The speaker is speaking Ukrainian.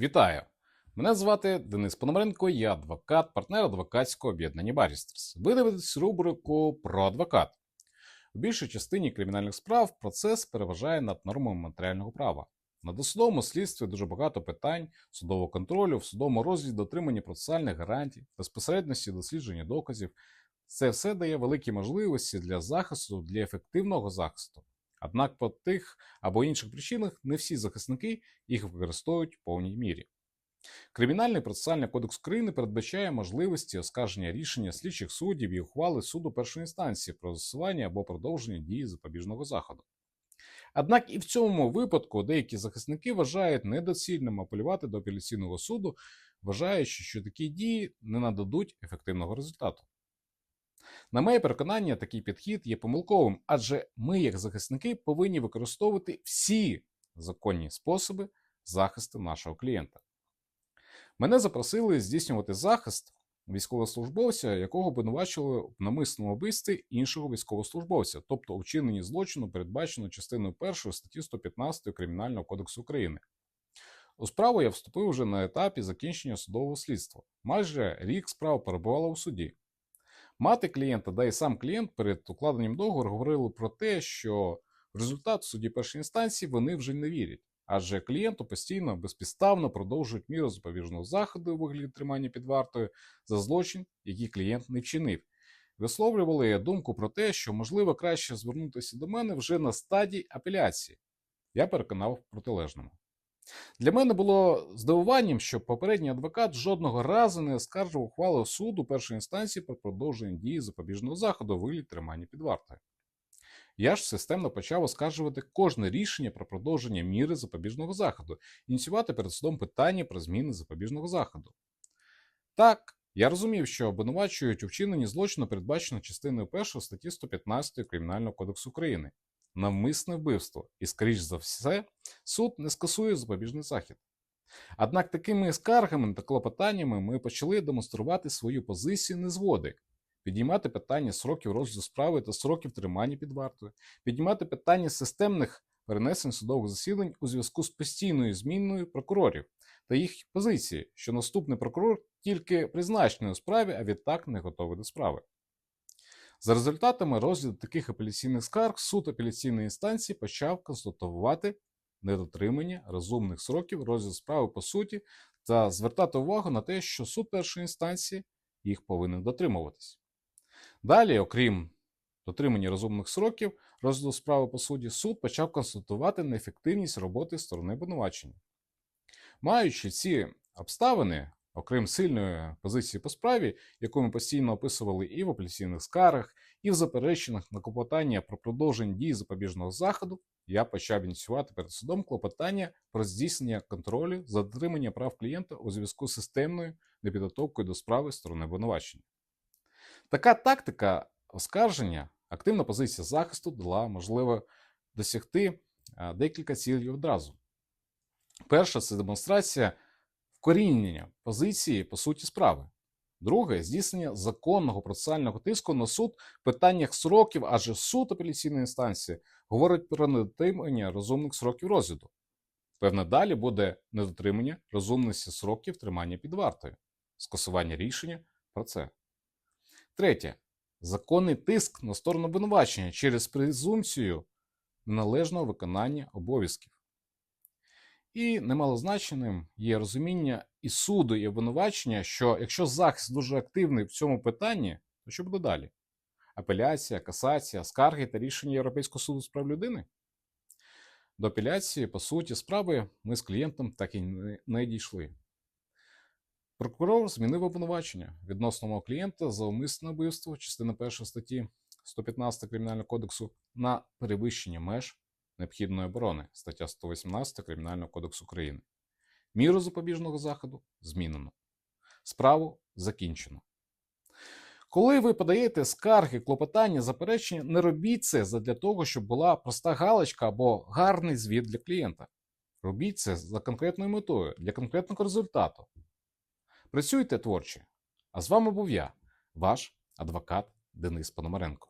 Вітаю! Мене звати Денис Пономаренко, я адвокат, партнер адвокатського об'єднання Барістерс. Ви дивитесь рубрику про адвокат. У більшій частині кримінальних справ процес переважає над нормами матеріального права. На досудовому слідстві дуже багато питань судового контролю, в судовому розгляді дотримання процесуальних гарантій, безпосередності дослідження доказів. Це все дає великі можливості для захисту, для ефективного захисту. Однак по тих або інших причинах не всі захисники їх використовують в повній мірі. Кримінальний процесуальний кодекс України передбачає можливості оскарження рішення слідчих суддів і ухвали суду першої інстанції про застосування або продовження дії запобіжного заходу. Однак і в цьому випадку деякі захисники вважають недоцільним апелювати до апеляційного суду, вважаючи, що такі дії не нададуть ефективного результату. На моє переконання, такий підхід є помилковим, адже ми, як захисники, повинні використовувати всі законні способи захисту нашого клієнта. Мене запросили здійснювати захист військовослужбовця, якого обвинувачили в намисному вбивстві іншого військовослужбовця, тобто вчиненні злочину, передбачено частиною 1 статті 115 Кримінального кодексу України. У справу я вступив вже на етапі закінчення судового слідства. Майже рік справа перебувала у суді. Мати клієнта, да і сам клієнт перед укладенням договору говорили про те, що в результат в суді першої інстанції вони вже не вірять, адже клієнту постійно безпідставно продовжують міру запобіжного заходу у вигляді тримання під вартою за злочин, який клієнт не вчинив. Висловлювали думку про те, що можливо краще звернутися до мене вже на стадії апеляції. Я переконав протилежному. Для мене було здивуванням, що попередній адвокат жодного разу не оскаржив ухвалу суду першої інстанції про продовження дії запобіжного заходу у вигляді тримання під вартою. Я ж системно почав оскаржувати кожне рішення про продовження міри запобіжного заходу, ініціювати перед судом питання про зміни запобіжного заходу. Так, я розумів, що обвинувачують у вчиненні злочину передбачено частиною 1 статті 115 Кримінального кодексу України навмисне вбивство, і, скоріш за все, суд не скасує запобіжний захід. Однак такими скаргами та клопотаннями ми почали демонструвати свою позицію незгоди, підіймати питання сроків розгляду справи та сроків тримання під вартою, підіймати питання системних перенесень судових засідань у зв'язку з постійною зміною прокурорів та їх позиції, що наступний прокурор тільки призначений у справі, а відтак не готовий до справи. За результатами розгляду таких апеляційних скарг суд апеляційної інстанції почав констатувати недотримання розумних сроків розгляду справи по суті та звертати увагу на те, що суд першої інстанції їх повинен дотримуватись. Далі, окрім дотримання розумних сроків розгляду справи по суді, суд почав констатувати неефективність роботи сторони обвинувачення. Маючи ці обставини, окрім сильної позиції по справі, яку ми постійно описували і в апеляційних скаргах, і в запереченнях на клопотання про продовження дії запобіжного заходу, я почав ініціювати перед судом клопотання про здійснення контролю за дотримання прав клієнта у зв'язку з системною непідготовкою до справи сторони обвинувачення. Така тактика оскарження, активна позиція захисту дала можливо досягти декілька цілей одразу. Перша це демонстрація вкорінення позиції по суті справи. Друге здійснення законного процесуального тиску на суд в питаннях сроків, адже суд апеляційної інстанції говорить про недотримання розумних сроків розгляду. Певне, далі буде недотримання розумності сроків тримання під вартою, скасування рішення про це. Третє законний тиск на сторону обвинувачення через презумпцію неналежного виконання обов'язків. І немалозначним є розуміння і суду, і обвинувачення, що якщо захист дуже активний в цьому питанні, то що буде далі? Апеляція, касація, скарги та рішення Європейського суду з прав людини? До апеляції, по суті, справи ми з клієнтом так і не дійшли. Прокурор змінив обвинувачення відносно мого клієнта за умисне вбивство частини 1 статті 115 Кримінального кодексу на перевищення меж необхідної оборони, стаття 118 Кримінального кодексу України. Міру запобіжного заходу змінено. Справу закінчено. Коли ви подаєте скарги, клопотання, заперечення, не робіть це для того, щоб була проста галочка або гарний звіт для клієнта. Робіть це за конкретною метою, для конкретного результату. Працюйте творче. А з вами був я, ваш адвокат Денис Пономаренко.